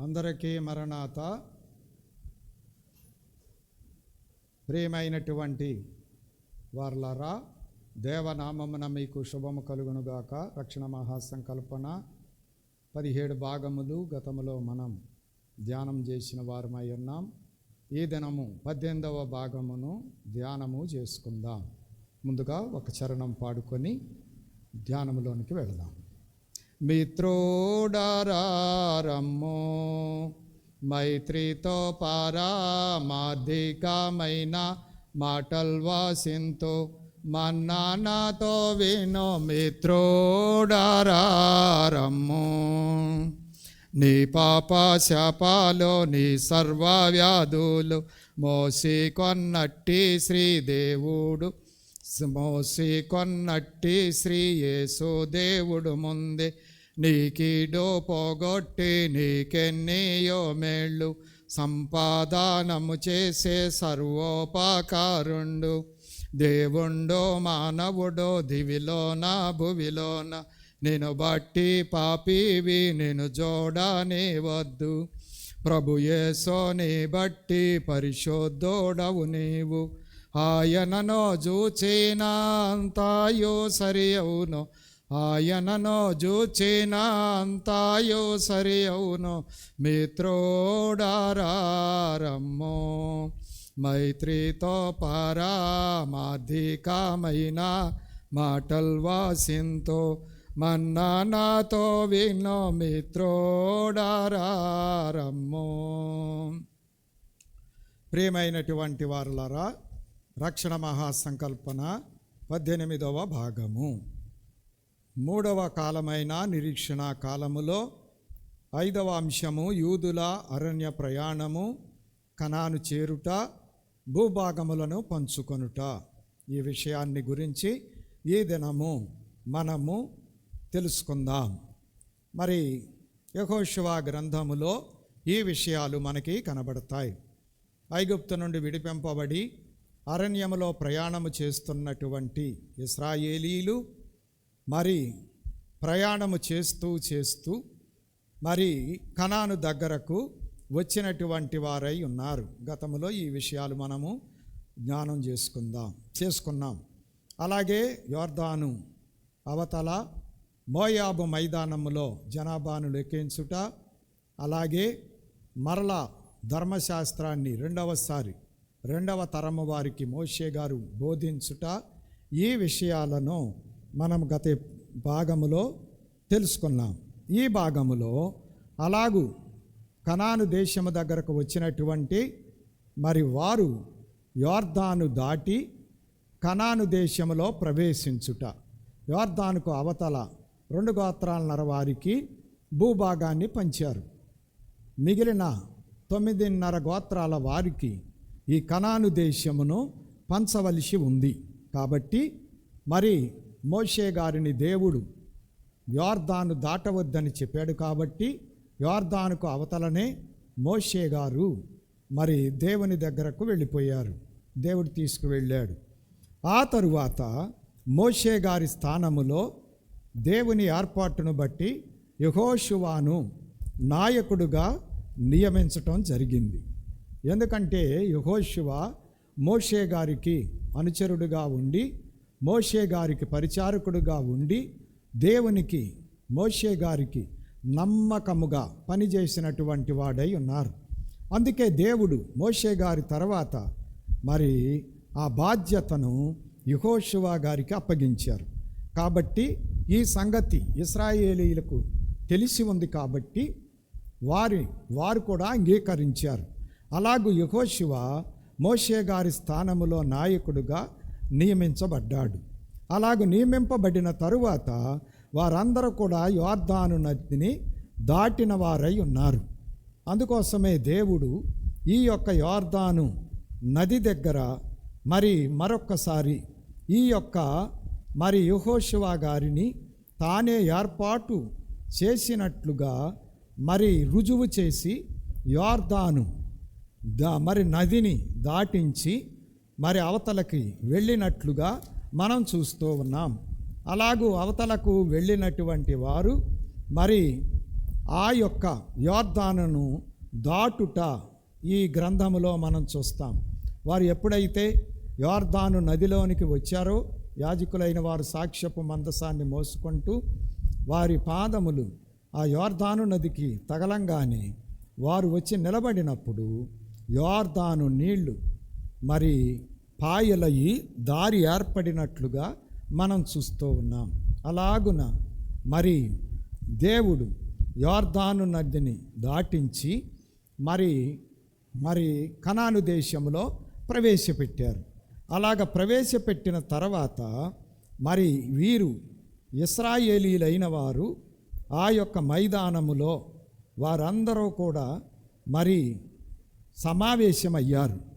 అందరికీ మరణాత ప్రియమైనటువంటి వార్లరా దేవనామమున మీకు శుభము కలుగునుగాక. రక్షణ మహాసంకల్పన పదిహేడు భాగములు గతములో మనం ధ్యానం చేసిన వారమై ఉన్నాం. ఈ దినము పద్దెనిమిదవ భాగమును ధ్యానము చేసుకుందాం. ముందుగా ఒక చరణం పాడుకొని ధ్యానములోనికి వెళదాం. మిత్రోడరారమ్మో మైత్రితో పారామాధికమైన మాటల్ వాసింతో మన్నానాతో వినో మిత్రోడరారమ్మో. నీ పాప శాపాలో నీ సర్వ వ్యాధులు మోసి కొన్నట్టి శ్రీదేవుడు మోసి కొన్నట్టి శ్రీ యేసు దేవుడు ముందే నీకీడో పోగొట్టి నీకెన్నీయో మేళ్ళు. సంపాదానము చేసే సర్వోపకారుండు. దేవుండో మానవుడో దివిలోన భువిలోన. నేను బట్టి పాపివి నేను జోడని వద్దు ప్రభు యేసోని బట్టి పరిశోధోడవు నీవు. ఆయనను చూచిన అంతాయో సరి అవును. ఆయనను చూచిన అంతాయో సరి అవును మిత్రోడారమ్మో మైత్రితో పరామాధికమైన మాటల్ వాసింతో మన్నానాతో వినో మిత్రోడారమ్మో ప్రియమైనటువంటి వారులరా రక్షణ మహాసంకల్పన పద్దెనిమిదవ భాగము. మూడవ కాలమైన నిరీక్షణ కాలములో ఐదవ అంశము యూదుల అరణ్య ప్రయాణము కణాను చేరుట భూభాగములను పంచుకొనుట. ఈ విషయాన్ని గురించి ఈ దినము మనము తెలుసుకుందాం. మరి యహోశివా గ్రంథములో ఈ విషయాలు మనకి కనబడతాయి. ఐగుప్తు నుండి విడిపింపబడి అరణ్యములో ప్రయాణము చేస్తున్నటువంటి ఇస్రాయేలీలు మరి ప్రయాణము చేస్తూ చేస్తూ మరి కణాను దగ్గరకు వచ్చినటువంటి వారై ఉన్నారు. గతంలో ఈ విషయాలు మనము జ్ఞానం చేసుకుందాం చేసుకున్నాం. అలాగే యోర్దాను అవతల మోయాబు మైదానములో జనాభాను లెక్కించుట అలాగే మరలా ధర్మశాస్త్రాన్ని రెండవసారి రెండవ తరము వారికి మోషే గారు బోధించుట ఈ విషయాలను మనం గత భాగములో తెలుసుకున్నాం. ఈ భాగములో అలాగూ కనాను దేశము దగ్గరకు వచ్చినటువంటి మరి వారు యోర్ధాను దాటి కనాను దేశములో ప్రవేశించుట. యోర్ధానుకు అవతల రెండు గోత్రాలన్నర వారికి భూభాగాన్ని పంచారు. మిగిలిన తొమ్మిదిన్నర గోత్రాల వారికి ఈ కనాను దేశమును పంచవలసి ఉంది. కాబట్టి మరి మోషే గారిని దేవుడు యోర్దాను దాటవద్దని చెప్పాడు కాబట్టి యోర్దానుకు అవతలనే మోషే గారు మరి దేవుని దగ్గరకు వెళ్ళిపోయారు. దేవుడు తీసుకువెళ్ళాడు. ఆ తరువాత మోషే గారి స్థానములో దేవుని ఏర్పాటును బట్టి యహోషువాను నాయకుడుగా నియమించటం జరిగింది. ఎందుకంటే యహోశివ మోషే గారికి అనుచరుడుగా ఉండి మోషే గారికి పరిచారకుడుగా ఉండి దేవునికి మోషే గారికి నమ్మకముగా పనిచేసినటువంటి వాడై ఉన్నారు. అందుకే దేవుడు మోషే గారి తర్వాత మరి ఆ బాధ్యతను యహోశివ గారికి అప్పగించారు. కాబట్టి ఈ సంగతి ఇస్రాయేలీలకు తెలిసి ఉంది కాబట్టి వారి వారు కూడా అంగీకరించారు. అలాగూ యహోశివ మోషే గారి స్థానములో నాయకుడుగా నియమించబడ్డాడు. అలాగ నియమింపబడిన తరువాత వారందరూ కూడా యోర్ధాను నదిని దాటిన వారై ఉన్నారు. అందుకోసమే దేవుడు ఈ యొక్క యోర్ధాను నది దగ్గర మరి మరొక్కసారి ఈ యొక్క మరి యహోశివ గారిని తానే ఏర్పాటు చేసినట్లుగా మరి రుజువు చేసి యోర్ధాను దా మరి నదిని దాటించి మరి అవతలకి వెళ్ళినట్లుగా మనం చూస్తూ ఉన్నాం. అలాగూ అవతలకు వెళ్ళినటువంటి వారు మరి ఆ యొక్క యోర్ధానును దాటుట ఈ గ్రంథములో మనం చూస్తాం. వారు ఎప్పుడైతే యోర్ధాను నదిలోనికి వచ్చారో యాజకులైన వారు సాక్ష్యపు మందసాన్ని మోసుకుంటూ వారి పాదములు ఆ యోర్ధాను నదికి తగలంగానే వారు వచ్చి నిలబడినప్పుడు యోర్ధాను నీళ్ళు మరి పాయలయి దారి ఏర్పడినట్లుగా మనం చూస్తూ ఉన్నాం. అలాగున మరి దేవుడు యోర్ధాను నదిని దాటించి మరి మరి కనాను దేశంలో ప్రవేశపెట్టారు. అలాగ ప్రవేశపెట్టిన తర్వాత మరి వీరు ఇస్రాయేలీలైన వారు ఆ యొక్క మైదానములో వారందరూ కూడా మరి సమావేశమయ్యారు.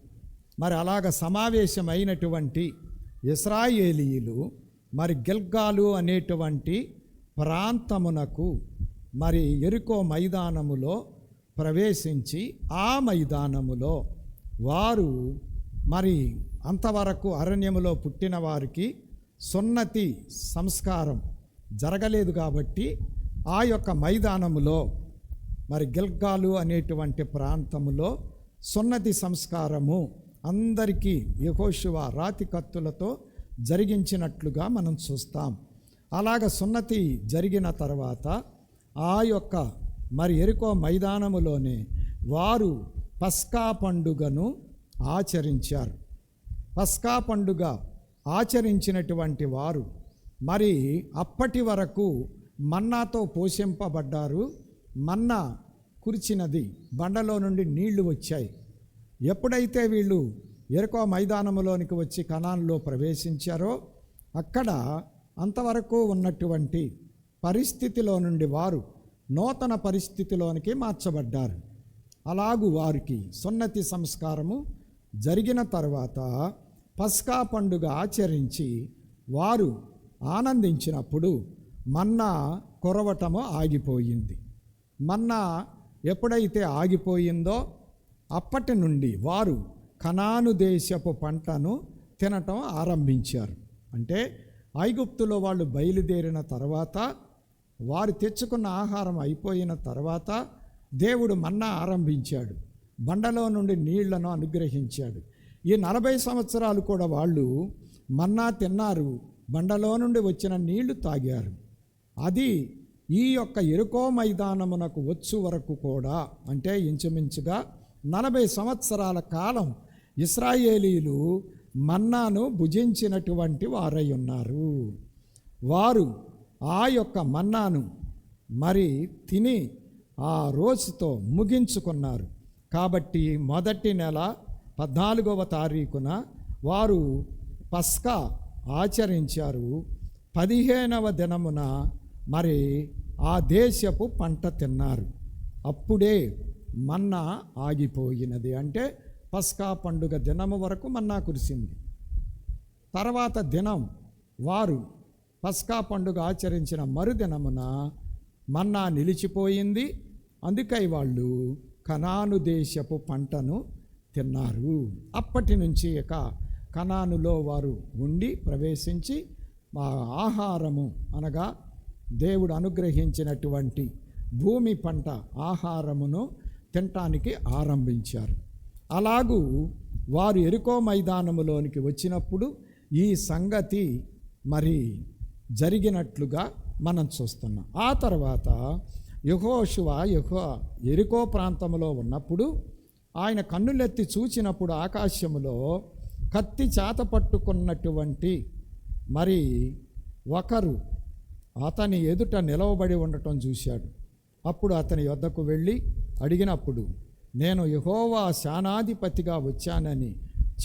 మరి అలాగ సమావేశమైనటువంటి ఇస్రాయేలీయులు మరి గిల్గాలు అనేటువంటి ప్రాంతమునకు మరి ఎరుకో మైదానములో ప్రవేశించి ఆ మైదానములో వారు మరి అంతవరకు అరణ్యములో పుట్టిన వారికి సున్నతి సంస్కారం జరగలేదు కాబట్టి ఆ యొక్క మైదానములో మరి గిల్గాలు అనేటువంటి ప్రాంతములో సున్నతి సంస్కారము అందరికీ యహోశివ రాతి కత్తులతో జరిగించినట్లుగా మనం చూస్తాం. అలాగ సున్నతి జరిగిన తర్వాత ఆ యొక్క మరి ఎరుకో మైదానములోనే వారు పస్కా పండుగను ఆచరించారు. పస్కా పండుగ ఆచరించినటువంటి వారు మరి అప్పటి వరకు మన్నాతో పోషింపబడ్డారు. మన్నా కురిచినది బండలో నుండి నీళ్ళు వచ్చాయి. ఎప్పుడైతే వీళ్ళు ఎరుకో మైదానములోనికి వచ్చి కణాల్లో ప్రవేశించారో అక్కడ అంతవరకు ఉన్నటువంటి పరిస్థితిలో నుండి వారు నూతన పరిస్థితిలోనికి మార్చబడ్డారు. అలాగు వారికి సున్నతి సంస్కారము జరిగిన తర్వాత పస్కా పండుగ ఆచరించి వారు ఆనందించినప్పుడు మన్నా కొరవటము ఆగిపోయింది. మన్నా ఎప్పుడైతే ఆగిపోయిందో అప్పటి నుండి వారు కనాను దేశపు పంటను తినటం ఆరంభించారు. అంటే ఐగుప్తులో వాళ్ళు బయలుదేరిన తర్వాత వారు తెచ్చుకున్న ఆహారం అయిపోయిన తర్వాత దేవుడు మన్నా ఆరంభించాడు. బండలో నుండి నీళ్ళను అనుగ్రహించాడు. ఈ నలభై సంవత్సరాలు కూడా వాళ్ళు మన్నా తిన్నారు బండలో నుండి వచ్చిన నీళ్ళు తాగారు. అది ఈ యొక్క ఎరుకో మైదానమునకు వచ్చు వరకు కూడా అంటే ఇంచుమించుగా నలభై సంవత్సరాల కాలం ఇస్రాయేలీలు మన్నాను భుజించినటువంటి వారై ఉన్నారు. వారు ఆ యొక్క మన్నాను మరి తిని ఆ రోజుతో ముగించుకున్నారు. కాబట్టి మొదటి నెల పద్నాలుగవ తారీఖున వారు పస్కా ఆచరించారు. పదిహేనవ దినమున మరి ఆ దేశపు పంట తిన్నారు. అప్పుడే మన్నా ఆగిపోయినది. అంటే పస్కా పండుగ దినము వరకు మన్నా కురిసింది. తర్వాత దినం వారు పస్కా పండుగ ఆచరించిన మరుదినమున మన్నా నిలిచిపోయింది. అందుకై వాళ్ళు కనాను దేశపు పంటను తిన్నారు. అప్పటి నుంచి ఇక కనానులో వారు ఉండి ప్రవేశించి మా ఆహారము అనగా దేవుడు అనుగ్రహించినటువంటి భూమి పంట ఆహారమును తినటానికి ఆరంభించారు. అలాగూ వారు ఎరుకో మైదానములోనికి వచ్చినప్పుడు ఈ సంగతి మరి జరిగినట్లుగా మనం చూస్తున్నాం. ఆ తర్వాత యహోశువ యహో ఎరుకో ప్రాంతంలో ఉన్నప్పుడు ఆయన కన్నులెత్తి చూచినప్పుడు ఆకాశములో కత్తి చేత పట్టుకున్నటువంటి మరి ఒకరు అతని ఎదుట నిలవబడి ఉండటం చూశాడు. అప్పుడు అతని యొద్దకు వెళ్ళి అడిగినప్పుడు నేను యహోవా శానాధిపతిగా వచ్చానని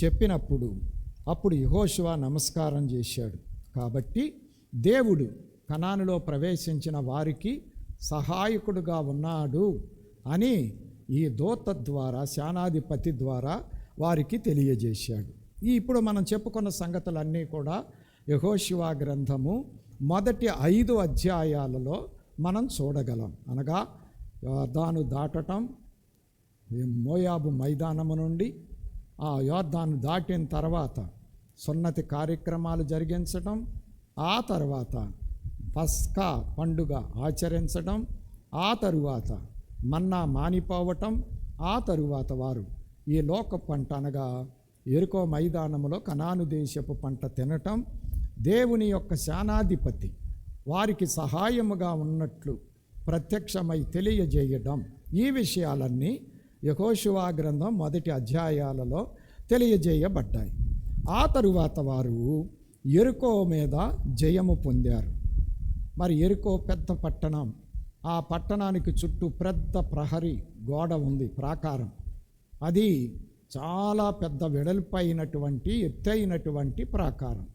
చెప్పినప్పుడు అప్పుడు యహోశివ నమస్కారం చేశాడు. కాబట్టి దేవుడు కణానులో ప్రవేశించిన వారికి సహాయకుడుగా ఉన్నాడు అని ఈ దూత ద్వారా శానాధిపతి ద్వారా వారికి తెలియజేశాడు. ఈ ఇప్పుడు మనం చెప్పుకున్న సంగతులన్నీ కూడా యహోశివ గ్రంథము మొదటి ఐదు అధ్యాయాలలో మనం చూడగలం. అనగా యోర్ధాను దాటటం మోయాబు మైదానము నుండి ఆ యోర్ధాను దాటిన తర్వాత సున్నతి కార్యక్రమాలు జరిగించటం ఆ తర్వాత పస్కా పండుగ ఆచరించడం ఆ తరువాత మన్నా మానిపోవటం ఆ తరువాత వారు ఈ లోక పంట అనగా ఎరుకో మైదానములో కనాను దేశపు పంట తినటం దేవుని యొక్క శానాధిపతి వారికి సహాయముగా ఉన్నట్లు ప్రత్యక్షమై తెలియజేయడం. ఈ విషయాలన్నీ యహోశివా గ్రంథం మొదటి అధ్యాయాలలో తెలియజేయబడ్డాయి. ఆ తరువాత వారు ఎరుకో మీద జయము పొందారు. మరి ఎరుకో పెద్ద పట్టణం. ఆ పట్టణానికి చుట్టూ పెద్ద ప్రహరీ గోడ ఉంది ప్రాకారం. అది చాలా పెద్ద వెడల్పైనటువంటి ఎత్తైనటువంటి ప్రాకారం.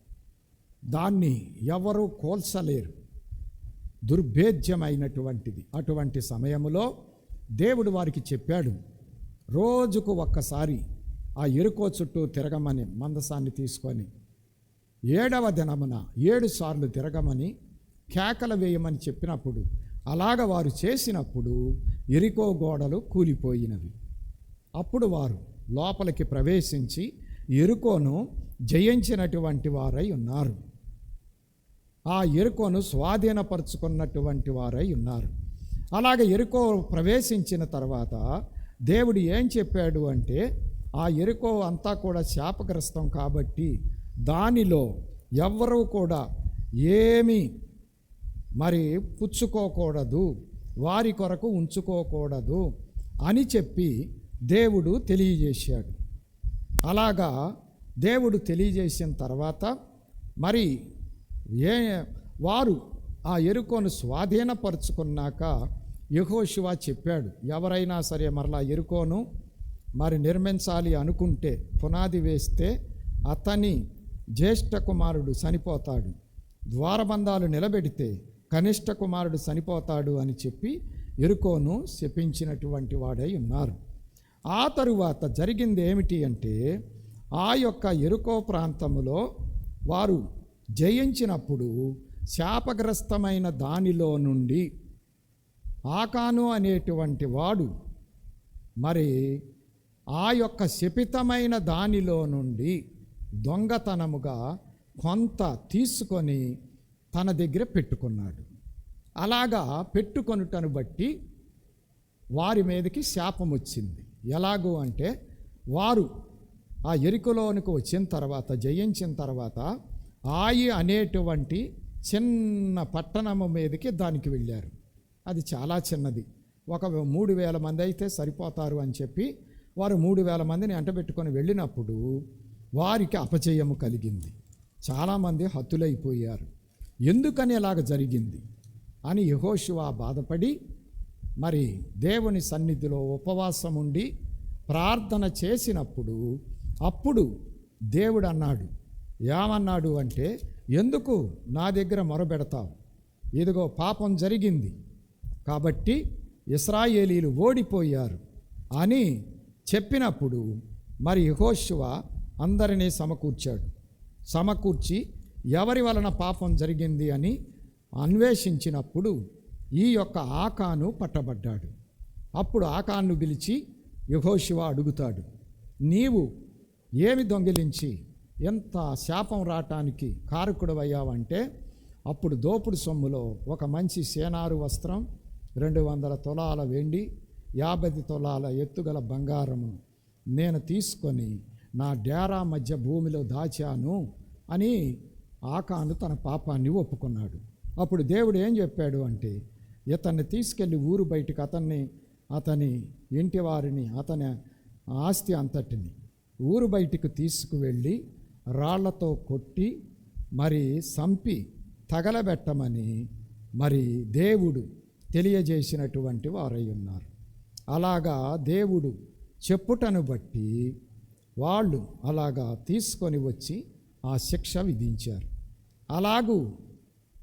దాన్ని ఎవరు కోల్చలేరు. దుర్భేద్యమైనటువంటిది. అటువంటి సమయంలో దేవుడు వారికి చెప్పాడు రోజుకు ఒక్కసారి ఆ ఎరుకో చుట్టూ తిరగమని మందసాన్ని తీసుకొని ఏడవ దినమున ఏడు సార్లు తిరగమని కేకలు వేయమని చెప్పినప్పుడు అలాగ వారు చేసినప్పుడు ఎరికో గోడలు కూలిపోయినవి. అప్పుడు వారు లోపలికి ప్రవేశించి ఎరుకోను జయించినటువంటి వారై ఉన్నారు. ఆ ఎరుకోను స్వాధీనపరుచుకున్నటువంటి వారై ఉన్నారు. అలాగే ఎరుకో ప్రవేశించిన తర్వాత దేవుడు ఏం చెప్పాడు అంటే ఆ ఎరుకో అంతా కూడా శాపగ్రస్తం కాబట్టి దానిలో ఎవరూ కూడా ఏమీ మరి పుచ్చుకోకూడదు వారి కొరకు ఉంచుకోకూడదు అని చెప్పి దేవుడు తెలియజేశాడు. అలాగా దేవుడు తెలియజేసిన తర్వాత మరి ఏ వారు ఆ ఎరుకోను స్వాధీనపరుచుకున్నాక యహోశివ చెప్పాడు ఎవరైనా సరే మరలా ఎరుకోను మరి నిర్మించాలి అనుకుంటే పునాది వేస్తే అతని జ్యేష్ఠ కుమారుడు చనిపోతాడు ద్వారబంధాలు నిలబెడితే కనిష్ట కుమారుడు చనిపోతాడు అని చెప్పి ఎరుకోను శపించినటువంటి వాడై ఉన్నారు. ఆ తరువాత జరిగింది ఏమిటి అంటే ఆ యొక్క ఎరుకో ప్రాంతములో వారు జయించినప్పుడు శాపగ్రస్తమైన దానిలో నుండి ఆకాను అనేటువంటి వాడు మరి ఆ యొక్క శపితమైన దానిలో నుండి దొంగతనముగా కొంత తీసుకొని తన దగ్గర పెట్టుకున్నాడు. అలాగా పెట్టుకొనుటను బట్టి వారి మీదకి శాపం వచ్చింది. ఎలాగూ అంటే వారు ఆ ఎరుకలోనికి వచ్చిన తర్వాత జయించిన తర్వాత ఆయి అనేటువంటి చిన్న పట్టణము మీదకి దానికి వెళ్ళారు. అది చాలా చిన్నది. ఒక మూడు వేల మంది అయితే సరిపోతారు అని చెప్పి వారు మూడు వేల మందిని ఎంటబెట్టుకొని వెళ్ళినప్పుడు వారికి అపజయము కలిగింది. చాలామంది హతులైపోయారు ఎందుకని ఇలాగ జరిగింది? అని యహోశివా బాధపడి మరి దేవుని సన్నిధిలో ఉపవాసం ఉండి ప్రార్థన చేసినప్పుడు అప్పుడు దేవుడు అన్నాడు ఏమన్నాడు అంటే ఎందుకు నా దగ్గర మొరబెడతావు? ఇదిగో పాపం జరిగింది. కాబట్టి ఇస్రాయేలీలు ఓడిపోయారు అని చెప్పినప్పుడు మరి యహోశివ అందరినీ సమకూర్చాడు. సమకూర్చి ఎవరి వలన పాపం జరిగింది అని అన్వేషించినప్పుడు ఈ యొక్క ఆకాను పట్టబడ్డాడు. అప్పుడు ఆకాను పిలిచి యహోశివ అడుగుతాడు నీవు ఏమి దొంగిలించి ఎంత శాపం రావటానికి కారకుడవయ్యావంటే అప్పుడు దోపుడు సొమ్ములో ఒక మంచి సేనారు వస్త్రం రెండు వందల తులాల వెండి యాభై తులాల ఎత్తుగల బంగారము నేను తీసుకొని నా డేరా మధ్య భూమిలో దాచాను అని ఆకాను తన పాపాన్ని ఒప్పుకున్నాడు. అప్పుడు దేవుడు ఏం చెప్పాడు అంటే ఇతన్ని తీసుకెళ్ళి ఊరు బయటికి అతన్ని అతని ఇంటి వారిని అతని ఆస్తి అంతటిని ఊరు బయటికి తీసుకువెళ్ళి రాళ్ళతో కొట్టి మరి సంపి తగలబెట్టమని మరి దేవుడు తెలియజేసినటువంటి వారై ఉన్నారు. అలాగా దేవుడు చెప్పుటను బట్టి వాళ్ళు అలాగా తీసుకొని వచ్చి ఆ శిక్ష విధించారు. అలాగూ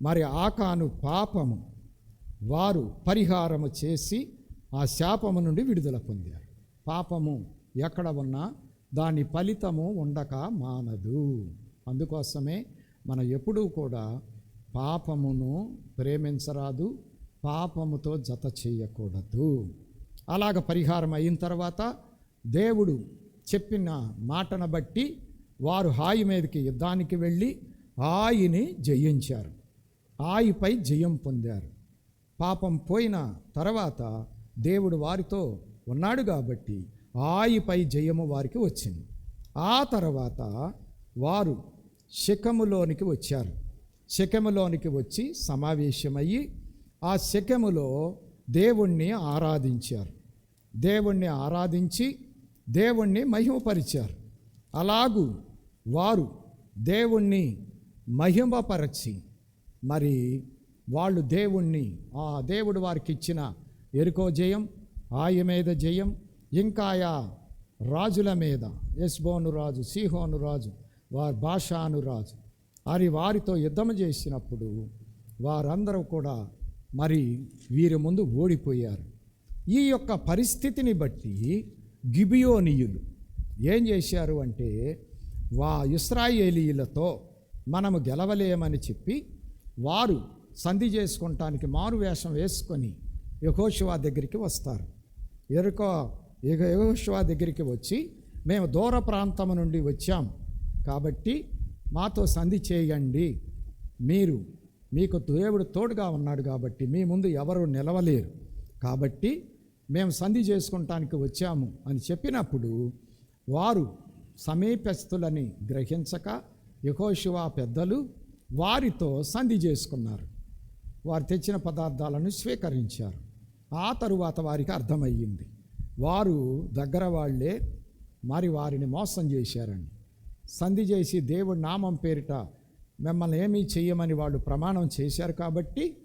మరి ఆకాను పాపము వారు పరిహారము చేసి ఆ శాపము నుండి విడుదల పొందారు. పాపము ఎక్కడ ఉన్నా దాని ఫలితము ఉండక మానదు. అందుకోసమే మనం ఎప్పుడూ కూడా పాపమును ప్రేమించరాదు పాపముతో జత చేయకూడదు. అలాగ పరిహారం అయిన తర్వాత దేవుడు చెప్పిన మాటను బట్టి వారు హాయి మీదకి యుద్ధానికి వెళ్ళి హాయిని జయించారు. హాయిపై జయం పొందారు. పాపం పోయిన తర్వాత దేవుడు వారితో ఉన్నాడు కాబట్టి ఆయిపై జయము వారికి వచ్చింది. ఆ తర్వాత వారు శకములోనికి వచ్చారు. శకములోనికి వచ్చి సమావేశమయ్యి ఆ శకములో దేవుణ్ణి ఆరాధించారు. దేవుణ్ణి ఆరాధించి దేవుణ్ణి మహిమపరిచారు. అలాగూ వారు దేవుణ్ణి మహిమపరచి మరి వాళ్ళు దేవుణ్ణి ఆ దేవుడు వారికి ఇచ్చిన ఎరుకో జయం ఆయ మీద జయం ఇంకాయా రాజుల మీద ఎస్బోను రాజు సిహోను రాజు వారి భాషాను రాజు. అది వారితో యుద్ధం చేసినప్పుడు వారందరూ కూడా మరి వీరి ముందు ఓడిపోయారు. ఈ యొక్క పరిస్థితిని బట్టి గిబియోనియులు ఏం చేశారు అంటే వా ఇస్రాయేలీలతో మనము గెలవలేమని చెప్పి వారు సంధి చేసుకోవటానికి మారు వేషం వేసుకొని యహోశివా దగ్గరికి వస్తారు. ఎరుకో ఇక యహోశివా దగ్గరికి వచ్చి మేము దూర ప్రాంతం నుండి వచ్చాం. కాబట్టి మాతో సంధి చేయండి. మీరు మీకు దేవుడు తోడుగా ఉన్నాడు కాబట్టి మీ ముందు ఎవరు నిలవలేరు. కాబట్టి మేము సంధి చేసుకుంటానికి వచ్చాము అని చెప్పినప్పుడు వారు సమీపస్తులని గ్రహించక యహోశివా పెద్దలు వారితో సంధి చేసుకున్నారు. వారు తెచ్చిన పదార్థాలను స్వీకరించారు. ఆ తరువాత వారికి అర్థమయ్యింది. వారు దగ్గర వాళ్ళే మరి వారిని మోసం చేశారండి. సంధి చేసి దేవుడి నామం పేరిట మిమ్మల్ని ఏమీ చెయ్యమని వాళ్ళు ప్రమాణం చేశారు కాబట్టి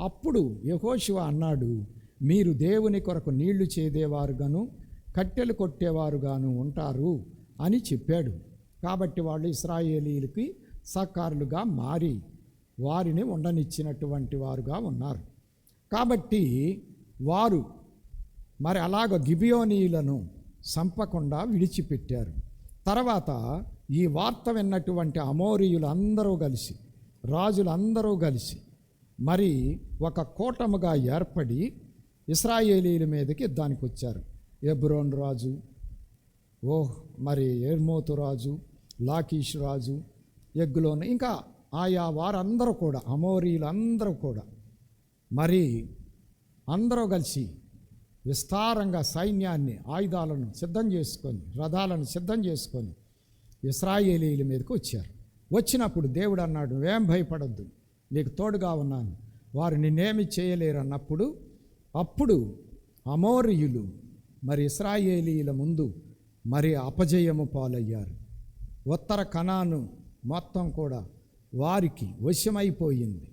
అప్పుడు యహోశివ అన్నాడు మీరు దేవుని కొరకు నీళ్ళు చేదేవారుగాను కట్టెలు కొట్టేవారుగాను ఉంటారు అని చెప్పాడు. కాబట్టి వాళ్ళు ఇస్రాయేలీలకి సహకారులుగా మారి వారిని ఉండనిచ్చినటువంటి వారుగా ఉన్నారు. కాబట్టి వారు మరి అలాగ గిబియోనీయులను చంపకుండా విడిచిపెట్టారు. తర్వాత ఈ వార్త విన్నటువంటి అమోరీయులు అందరూ కలిసి రాజులందరూ కలిసి మరి ఒక కూటముగా ఏర్పడి ఇస్రాయేలీల మీదకి యుద్ధానికి వచ్చారు ఎబ్రోన్ రాజు ఓహ్ మరి ఎర్మోతు రాజు లాకీష్ రాజు ఎగ్గులోను ఇంకా ఆయా వారందరూ కూడా అమోరీలు అందరూ కూడా మరి అందరూ కలిసి విస్తారంగా సైన్యాన్ని ఆయుధాలను సిద్ధం చేసుకొని రథాలను సిద్ధం చేసుకొని ఇస్రాయేలీల మీదకి వచ్చారు. వచ్చినప్పుడు దేవుడు అన్నాడు నువ్వేం భయపడద్దు నీకు తోడుగా ఉన్నాను. వారు నిన్నేమి చేయలేరు అన్నప్పుడు అప్పుడు అమోరియులు మరి ఇస్రాయేలీల ముందు మరి అపజయము పాలయ్యారు. ఉత్తర కణాను మొత్తం కూడా వారికి వశమైపోయింది.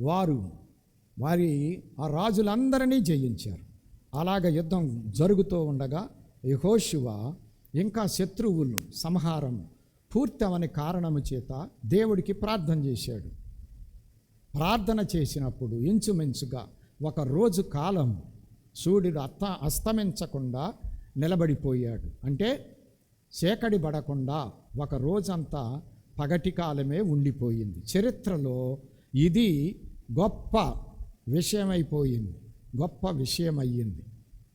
వారు వారి ఆ రాజులందరినీ జయించారు. అలాగ యుద్ధం జరుగుతూ ఉండగా యహోశివ ఇంకా శత్రువులు సంహారం పూర్తవని కారణము చేత దేవుడికి ప్రార్థన చేశాడు. ప్రార్థన చేసినప్పుడు ఇంచుమించుగా ఒక రోజు కాలం సూర్యుడు అత్త అస్తమించకుండా నిలబడిపోయాడు. అంటే చీకటి పడకుండా ఒక రోజంతా పగటి కాలమే ఉండిపోయింది. చరిత్రలో ఇది గొప్ప విషయమైపోయింది. గొప్ప విషయం అయ్యింది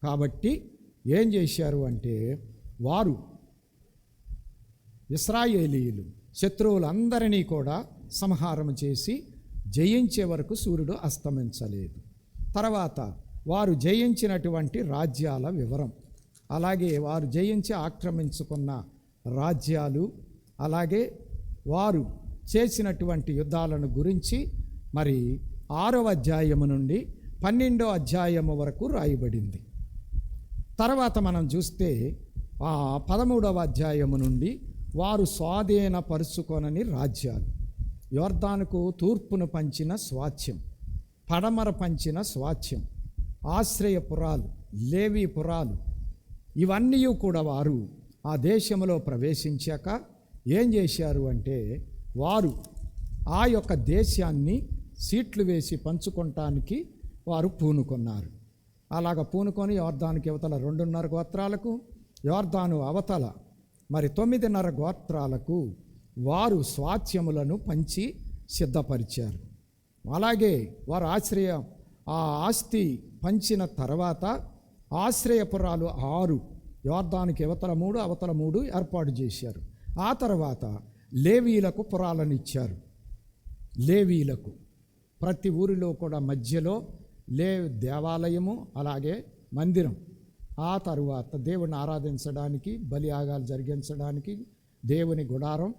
కాబట్టి ఏం చేశారు అంటే వారు ఇస్రాయేలీయులు శత్రువులందరినీ కూడా సంహారం చేసి జయించే వరకు సూర్యుడు అస్తమించలేదు. తర్వాత వారు జయించినటువంటి రాజ్యాల వివరం. అలాగే వారు జయించి ఆక్రమించుకున్న రాజ్యాలు అలాగే వారు చేసినటువంటి యుద్ధాలను గురించి మరి ఆరవ అధ్యాయము నుండి పన్నెండో అధ్యాయము వరకు రాయబడింది. తర్వాత మనం చూస్తే ఆ పదమూడవ అధ్యాయము నుండి వారు స్వాధీనపరుచుకొనని రాజ్యాలు. యోర్దానుకు తూర్పును పంచిన స్వాస్థ్యం పడమర పంచిన స్వాస్థ్యం ఆశ్రయపురాలు లేవీపురాలు ఇవన్నీ కూడా వారు ఆ దేశంలో ప్రవేశించాక ఏం చేశారు అంటే వారు ఆ యొక్క దేశాన్ని సీట్లు వేసి పంచుకోవటానికి వారు పూనుకున్నారు. అలాగ పూనుకొని యోర్ధానికి అవతల రెండున్నర గోత్రాలకు యోర్ధాను అవతల మరి తొమ్మిదిన్నర గోత్రాలకు వారు స్వాస్థ్యములను పంచి సిద్ధపరిచారు. అలాగే వారు ఆశ్రయ ఆ ఆస్తి పంచిన తర్వాత ఆశ్రయపురాలు ఆరు యోర్ధానికి అవతల మూడు అవతల మూడు ఏర్పాటు చేశారు. ఆ తర్వాత లేవీలకు పురాలను ఇచ్చారు. లేవీలకు ప్రతి ఊరిలో కూడా మధ్యలో లే దేవాలయము అలాగే మందిరం. ఆ తరువాత దేవుని ఆరాధించడానికి బలియాగాలు జరిగించడానికి దేవుని గుడారం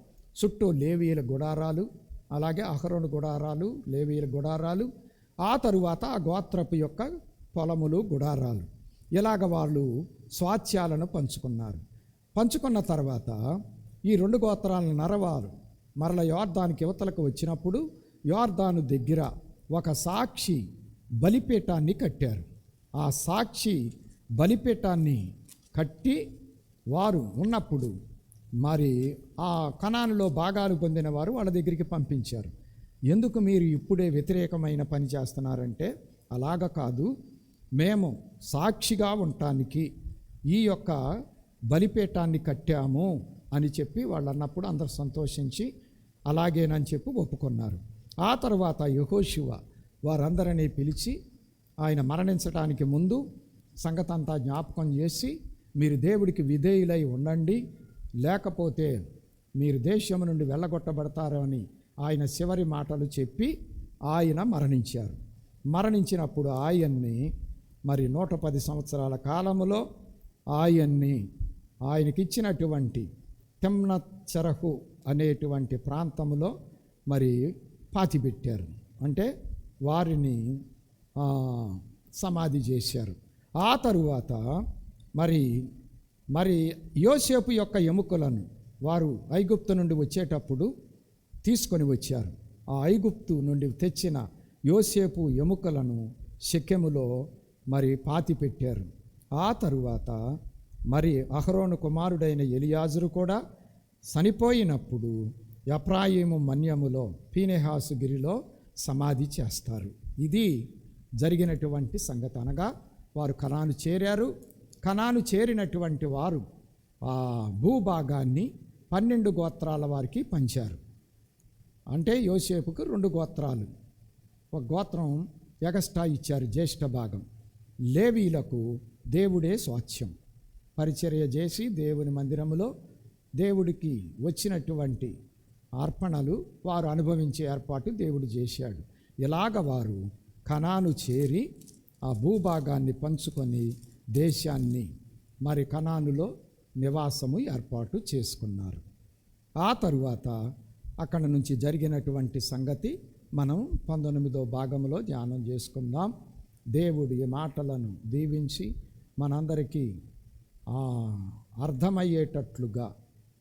చుట్టూ లేవీల గుడారాలు అలాగే అహరోను గుడారాలు లేవీల గుడారాలు ఆ తరువాత ఆ గోత్రపు యొక్క పొలములు గుడారాలు. ఇలాగ వాళ్ళు స్వాత్యాలను పంచుకున్నారు. పంచుకున్న తర్వాత ఈ రెండు గోత్రాలను నరవారు. మరల యోర్ధానికి యువతలకు వచ్చినప్పుడు యోర్ధాను దగ్గర ఒక సాక్షి బలిపీఠాన్ని కట్టారు. ఆ సాక్షి బలిపీఠాన్ని కట్టి వారు ఉన్నప్పుడు మరి ఆ కణాలలో భాగాలు పొందిన వారు వాళ్ళ దగ్గరికి పంపించారు. ఎందుకు మీరు ఇప్పుడే వ్యతిరేకమైన పని చేస్తున్నారంటే అలాగ కాదు. మేము సాక్షిగా ఉండటానికి ఈ యొక్క బలిపీఠాన్ని కట్టాము అని చెప్పి వాళ్ళు అన్నప్పుడు అందరు సంతోషించి అలాగేనని చెప్పి ఒప్పుకున్నారు. ఆ తర్వాత యహోశివ వారందరినీ పిలిచి ఆయన మరణించడానికి ముందు సంగతంతా జ్ఞాపకం చేసి మీరు దేవుడికి విధేయులై ఉండండి లేకపోతే మీరు దేశం నుండి వెళ్ళగొట్టబడతారని ఆయన చివరి మాటలు చెప్పి ఆయన మరణించారు. మరణించినప్పుడు ఆయన్ని మరి నూట పది సంవత్సరాల కాలములో ఆయన్ని ఆయనకిచ్చినటువంటి తెమ్నచెరహు అనేటువంటి ప్రాంతంలో మరి పాతిపెట్టారు. అంటే వారిని సమాధి చేశారు. ఆ తరువాత మరి మరి యోసేపు యొక్క ఎముకలను వారు ఐగుప్తు నుండి వచ్చేటప్పుడు తీసుకొని వచ్చారు. ఆ ఐగుప్తు నుండి తెచ్చిన యోసేపు ఎముకలను శక్యములో మరి పాతి పెట్టారు. ఆ తరువాత మరి అహరోను కుమారుడైన ఎలియాజురు కూడా చనిపోయినప్పుడు ఎప్రాయిము మన్యములో పీనెహాసు గిరిలో సమాధి చేస్తారు. ఇది జరిగినటువంటి సంగతి అనగా వారు కణాను చేరారు. కణాను చేరినటువంటి వారు ఆ భూభాగాన్ని పన్నెండు గోత్రాల వారికి పంచారు. అంటే యోసేపుకు రెండు గోత్రాలు. ఒక గోత్రం ఎగస్టా ఇచ్చారు జ్యేష్ఠ భాగం. లేవీలకు దేవుడే స్వాచ్యం పరిచర్య చేసి దేవుని మందిరంలో దేవుడికి వచ్చినటువంటి అర్పణలు వారు అనుభవించే ఏర్పాటు దేవుడు చేశాడు. ఇలాగ వారు కణాను చేరి ఆ భూభాగాన్ని పంచుకొని దేశాన్ని మరి కణానులో నివాసము ఏర్పాటు చేసుకున్నారు. ఆ తరువాత అక్కడ నుంచి జరిగినటువంటి సంగతి మనం పంతొమ్మిదో భాగంలో ధ్యానం చేసుకుందాం. దేవుడు ఈ మాటలను దీవించి మనందరికీ అర్థమయ్యేటట్లుగా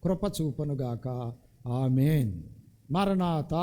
కృప చూపనుగాక ఆమెన్. మరణాత